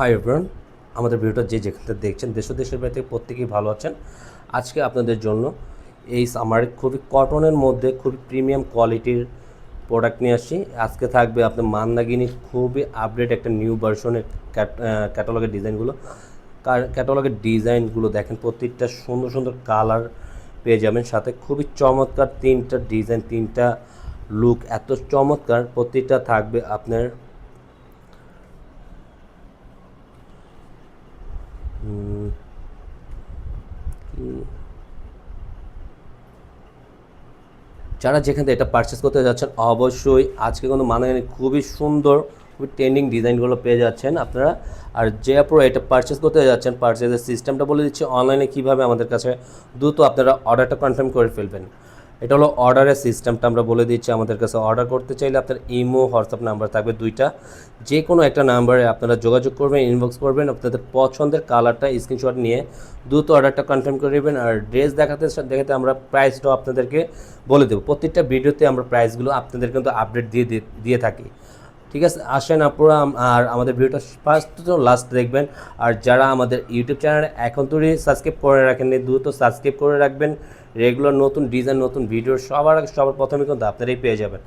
Hi everyone আমাদের ভিডিওটা যে যেখান দেখছেন, দেশ দেশের থেকে প্রত্যেকেই ভালো আছেন। আজকে আপনাদের জন্য এই সামারে খুবই কটনের মধ্যে খুবই প্রিমিয়াম কোয়ালিটির প্রোডাক্ট নিয়ে আসছি। আজকে থাকবে আপনার মান্দাগিনির খুবই আপডেট একটা নিউ ভার্সনের ক্যাটালগের ডিজাইনগুলো ক্যাটালগের ডিজাইনগুলো দেখেন প্রত্যেকটা সুন্দর সুন্দর কালার পেয়ে যাবেন। সাথে খুবই চমৎকার তিনটা ডিজাইন তিনটা লুক এত চমৎকার। প্রত্যেকটা থাকবে আপনার যারা যেখান থেকে এটা পারচেস করতে যাচ্ছেন, অবশ্যই আজকে কিন্তু মানে খুবই সুন্দর, খুবই ট্রেন্ডিং ডিজাইনগুলো পেয়ে যাচ্ছেন আপনারা। আর যে আপনারা এটা পারচেস করতে যাচ্ছেন পারচেসের সিস্টেমটা বলে দিচ্ছি অনলাইনে কীভাবে আমাদের কাছে দ্রুত আপনারা অর্ডারটা কনফার্ম করে ফেলবেন। এটা হলো অর্ডারের সিস্টেমটা আমরা বলে দিচ্ছি আমাদের কাছে অর্ডার করতে চাইলে আপনার ইমো হোয়াটসঅ্যাপ নাম্বার থাকবে দুইটা। যে কোনো একটা নাম্বারে আপনারা যোগাযোগ করবেন ইনবক্স করবেন, আপনাদের পছন্দের কালারটা স্ক্রিনশট নিয়ে দ্রুত অর্ডারটা কনফার্ম করে নেবেন আর ড্রেস দেখাতে দেখাতে আমরা প্রাইসটাও আপনাদেরকে বলে দেবো। প্রত্যেকটা ভিডিওতে আমরা প্রাইসগুলো আপনাদের কিন্তু আপডেট দিয়ে দিয়ে- দিয়ে থাকি। ঠিক আছে, আসেন আপনারা আর আমাদের ভিডিওটা ফার্স্ট তো লাস্ট দেখবেন। আর যারা আমাদের ইউটিউব চ্যানেলে এখন তৈরি সাবস্ক্রাইব করে রাখেননি, দ্রুত সাবস্ক্রাইব করে রাখবেন। রেগুলার নতুন ডিজাইন নতুন ভিডিও সবার আগে সবার প্রথমে কিন্তু আপনারাই পেয়ে যাবেন।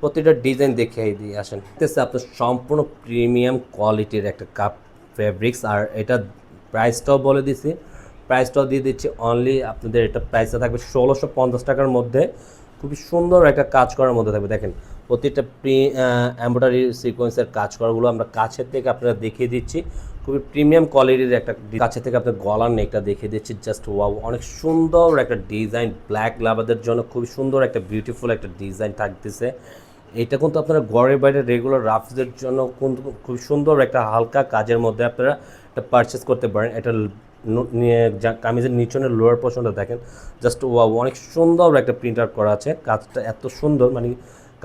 প্রতিটা ডিজাইন দেখে দিয়ে আসেন। দেখতেছে আপনার সম্পূর্ণ প্রিমিয়াম কোয়ালিটির একটা কাপ ফেব্রিক্স আর এটা প্রাইসটাও বলে দিছি। প্রাইসটাও দিয়ে দিচ্ছি অনলি আপনাদের এটা প্রাইসটা থাকবে ষোলোশো পঞ্চাশ টাকার মধ্যে। খুবই সুন্দর একটা কাজ করার মধ্যে থাকবে। দেখেন, প্রতিটা প্রি এম্ব্রয়ডারি সিকোয়েন্সের কাজ করাগুলো আমরা কাছের থেকে আপনারা দেখিয়ে দিচ্ছি। খুবই প্রিমিয়াম কোয়ালিটির একটা কাছের থেকে আপনার গলার নেকটা দেখে দিচ্ছি জাস্ট ওয়াও অনেক সুন্দর একটা ডিজাইন ব্ল্যাক লাভাদের জন্য খুবই সুন্দর একটা বিউটিফুল একটা ডিজাইন থাকতেছে। এটা কিন্তু আপনারা ঘরের বাইরে রেগুলার রাফদের জন্য কিন্তু খুব সুন্দর একটা হালকা কাজের মধ্যে আপনারা এটা পারচেস করতে পারেন। এটা কামিজের নিচনের লোয়ার পোর্শনটা দেখেন জাস্ট ওয়াও অনেক সুন্দর একটা প্রিন্ট আউট করা আছে। কাজটা এত সুন্দর মানে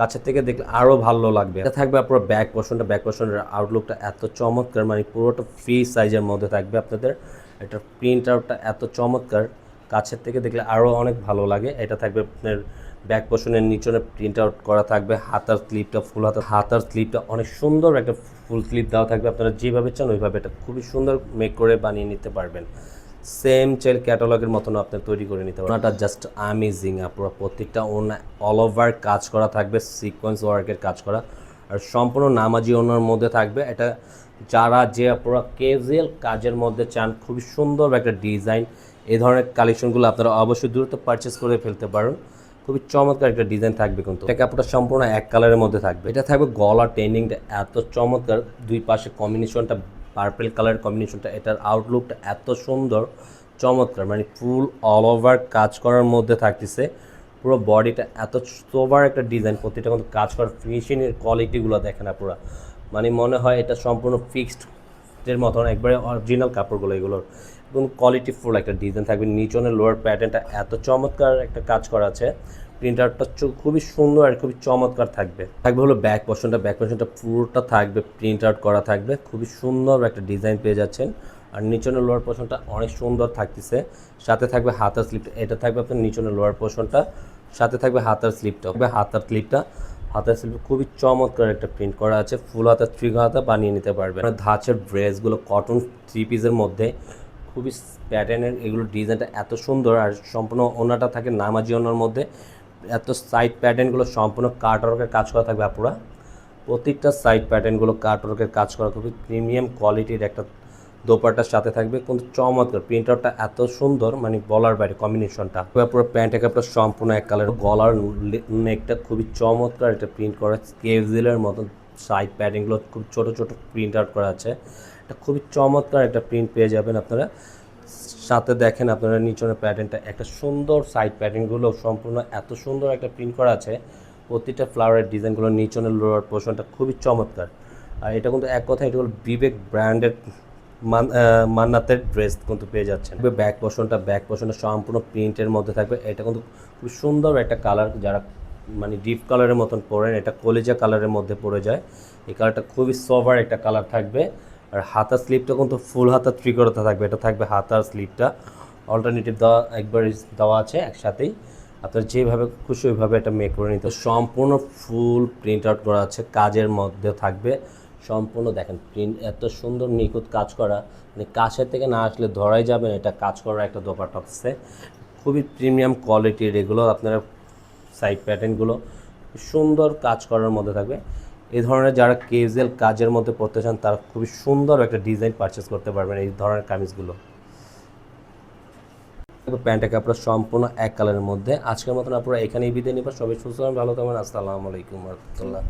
কাছের থেকে দেখলে আরও ভালো লাগবে। এটা থাকবে আপনার ব্যাক পোর্শনটা ব্যাক পোর্শনের আউটলুকটা এত চমৎকার মানে পুরোটা ফ্রি সাইজের মধ্যে থাকবে আপনাদের। এটা প্রিন্ট আউটটা এত চমৎকার, কাছের থেকে দেখলে আরও অনেক ভালো লাগে। এটা থাকবে আপনার ব্যাক পোর্শনের নিচনে প্রিন্ট আউট করা থাকবে, হাতার স্লিপটা ফুল হাতার হাতার স্লিপটা অনেক সুন্দর একটা ফুল স্লিপ দেওয়া থাকবে। আপনারা যেভাবে চান ওইভাবে এটা খুবই সুন্দর মেক করে বানিয়ে নিতে পারবেন। সেম চেল ক্যাটালগের মতন আপনি তৈরি করে নিতে পারবেন ওনাটা জাস্ট আমেজিং আপনারা প্রত্যেকটা ওনা অল ওভার কাজ করা থাকবে সিকোয়েন্স ওয়ার্কের কাজ করা। আর সম্পূর্ণ নামাজি ওনার মধ্যে থাকবে। এটা যারা যে আপনারা ক্যাজুয়াল কাজের মধ্যে চান, খুবই সুন্দর একটা ডিজাইন এই ধরনের কালেকশনগুলো আপনারা অবশ্যই দ্রুত পারচেস করে ফেলতে পারেন। খুবই চমৎকার একটা ডিজাইন থাকবে কিন্তু। এটা কাপড়টা সম্পূর্ণ এক কালারের মধ্যে থাকবে। এটা থাকবে গলা টেন্ডিংটা এত চমৎকার, দুই পাশে কম্বিনেশনটা পার্পেল কালার কম্বিনেশনটা এটার আউটলুকটা এত সুন্দর, চমৎকার মানে ফুল অল ওভার কাজ করার মধ্যে থাকতেছে। পুরো বডিটা এত সোবার একটা ডিজাইন প্রতিটা কিন্তু কাজ করার ফিনিশিংয়ের কোয়ালিটিগুলো দেখেন না পুরো। মানে মনে হয় এটা সম্পূর্ণ ফিক্সড এর মতন, একবারে অরিজিনাল কাপড়গুলো এগুলোর। এবং কোয়ালিটি ফুল একটা ডিজাইন থাকবে, নিচনের লোয়ার প্যাটার্নটা এত চমৎকার একটা কাজ করা আছে। প্রিন্টারটা খুবই সুন্দর আর খুবই চমৎকার থাকবে। থাকবে হলো ব্যাক পোর্শনটা ব্যাক পোর্শনটা পুরোটা থাকবে প্রিন্ট আউট করা থাকবে। খুবই সুন্দর একটা ডিজাইন পেয়ে যাচ্ছেন। আর নিচনের লোয়ার পোর্শনটা অনেক সুন্দর থাকতেছে। সাথে থাকবে হাতার স্লিপটা এটা থাকবে আপনার নিচনের লোয়ার পোর্শনটা সাথে থাকবে হাতার স্লিপটা থাকবে হাতার স্লিপটা হাতের স্লিপ খুবই চমৎকার একটা প্রিন্ট করা আছে। ফুল হাতা থ্রি হাতা বানিয়ে নিতে পারবেন আর ধাঁচের ড্রেসগুলো কটন থ্রি পিসের মধ্যে। খুবই প্যাটার্নের এগুলো ডিজাইনটা এত সুন্দর আর সম্পূর্ণ ওনাটা থাকে নামাজি ওনার মধ্যে। এত সাইড প্যাটার্নগুলো সম্পূর্ণ কাটওয়ার্কের কাজ করা থাকবে আপুরা। প্রত্যেকটা সাইড প্যাটার্নগুলো কাটওয়ার্কের কাজ করা খুবই প্রিমিয়াম কোয়ালিটির একটা দোপাটার সাথে থাকবে। কিন্তু চমৎকার প্রিন্ট আউটটা এত সুন্দর মানে বলার বাইরে কম্বিনেশনটা পুরো প্যান্ট একটা সম্পূর্ণ এক কালার গলার নেকটা খুবই চমৎকার একটা প্রিন্ট করা কেভিলের মতন সাইড প্যাডিংগুলো খুব ছোট ছোট প্রিন্ট আউট করা আছে। এটা খুবই চমৎকার একটা প্রিন্ট পেয়ে যাবেন আপনারা। সাথে দেখেন আপনারা নিচনের প্যাটার্নটা একটা সুন্দর সাইড প্যাটার্নগুলো সম্পূর্ণ এত সুন্দর একটা প্রিন্ট করা আছে। প্রতিটা ফ্লাওয়ারের ডিজাইনগুলো নিচনের লোয়ার পোর্শনটা খুবই চমৎকার। আর এটা কিন্তু এক কথা এটা হলো বিবেক ব্র্যান্ডের মান মান্নাতের ড্রেস কিন্তু পেয়ে যাচ্ছেন। ব্যাক পোর্শনটা ব্যাক পোর্শনটা সম্পূর্ণ প্রিন্টের মধ্যে থাকবে। এটা কিন্তু খুব সুন্দর একটা কালার যারা মানে ডিপ কালারের মতন পরেন, এটা কলেজা কালারের মধ্যে পড়ে যায়। এই কালারটা খুবই সভার একটা কালার থাকবে। আর হাতার স্লিপটা কিন্তু ফুল হাতার ত্রিকরতা থাকবে। এটা থাকবে হাতার স্লিপটা অল্টারনেটিভ দেওয়া একবার দেওয়া আছে একসাথেই। আপনার যেভাবে খুশি ওইভাবে এটা মেক করে নিতে সম্পূর্ণ ফুল প্রিন্ট আউট করা আছে। কাজের মধ্যে থাকবে। সম্পূর্ণ দেখেন প্রিন্ট এত সুন্দর নিখুঁত কাজ করা। মানে কাছের থেকে না আসলে ধরাই যাবে না। এটা কাজ করা একটা দোপাট্টা হচ্ছে খুবই প্রিমিয়াম কোয়ালিটির এগুলো আপনারা সাইড প্যাটার্নগুলো সুন্দর কাজ করার মধ্যে থাকবে। এই ধরনের যারা কেজেল কাজের মধ্যে পড়তে চান, তারা খুবই সুন্দর একটা ডিজাইন পারচেস করতে পারবেন এই ধরনের কামিজগুলো। প্যান্টের কাপড় সম্পূর্ণ এক কালের মধ্যে। আজকের মতন আপনারা এখানেই বিদায় নিবেন সবাই সুস্থ ভালো থাকবেন আসসালামু আলাইকুম রহমতুল্লাহ।